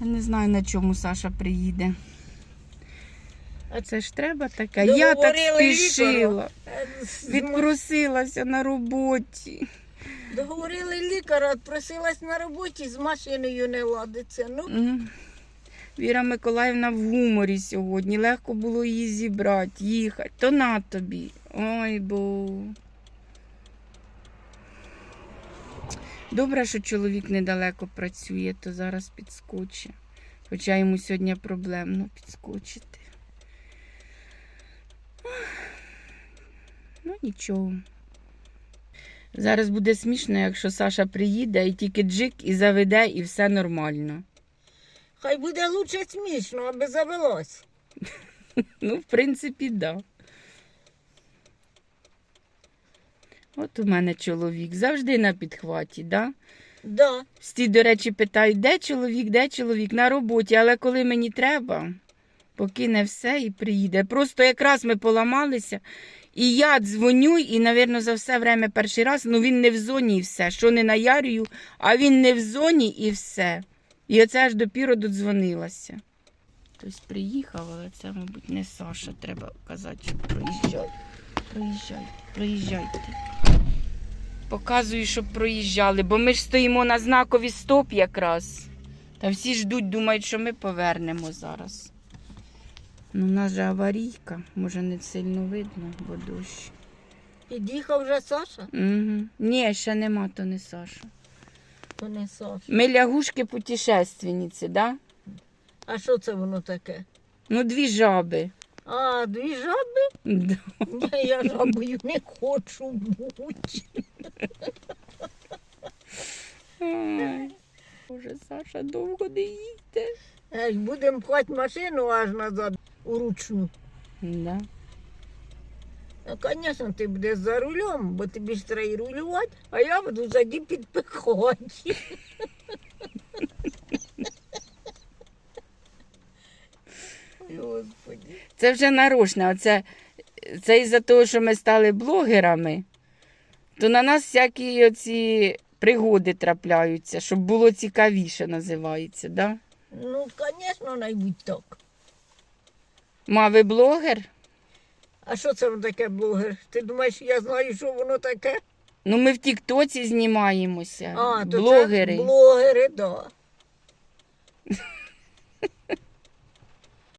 Я не знаю, на чому Саша приїде. А Це ж треба таке. Я так спішила. З- Відпросилася на роботі. Договорили лікаря, просилась на роботі, з машиною не ладиться. Ну. Віра Миколаївна в гуморі сьогодні. Легко було її зібрати, їхати. То на тобі. Ой бо. Добре, що чоловік недалеко працює, то зараз підскочить. Хоча йому сьогодні проблемно підскочити. Ну, нічого. Зараз буде смішно, якщо Саша приїде і тільки джик і заведе, і все нормально. хай буде лучше смішно, аби завелось. Ну, в принципі, да. От у мене чоловік завжди на підхваті, да? Да. Всі, до речі, питають, де чоловік, де чоловік на роботі, але коли мені треба, покине все і приїде. Просто якраз ми поламалися, і я дзвоню, і, напевно, за все время перший раз, ну він не в зоні і все. Що не наярюю, а він не в зоні і все. І оце аж допіру додзвонилася. Хтось приїхав, але це, мабуть, не Саша. Треба казати, що проїжджай. Проїжджай, проїжджайте. Показую, щоб проїжджали, бо ми ж стоїмо на знакові стоп якраз. Та всі ждуть, думають, що ми повернемо зараз. Ну, у нас же аварійка, може не сильно видно, бо дощ. Під'їхав вже Саша, Угу. Ні, ще нема, то не Саша. то не Саша. Ми лягушки путешественниці, да? А що це воно таке? Ну, дві жаби. А, дві жаби? Да. Ні, Я жабою не хочу бути. Ай. Боже, Саша довго не. Ей, будемо пхати машину аж назад уручну. Да. Ну, звісно, ти будеш за рулем, бо тобі ж треба і рулювати, а я буду ззаді підпихати. Господи. Це вже нарочно. Це, це із-за того, що ми стали блогерами, то на нас всякі оці пригоди трапляються, щоб було цікавіше, називається, да? Ну, звісно, найбудь так. Ма, ви блогер? А що це таке блогер? Ти думаєш, я знаю, що воно таке? Ну, ми в Тіктоці знімаємося. А, то блогери. це блогери, так. Да.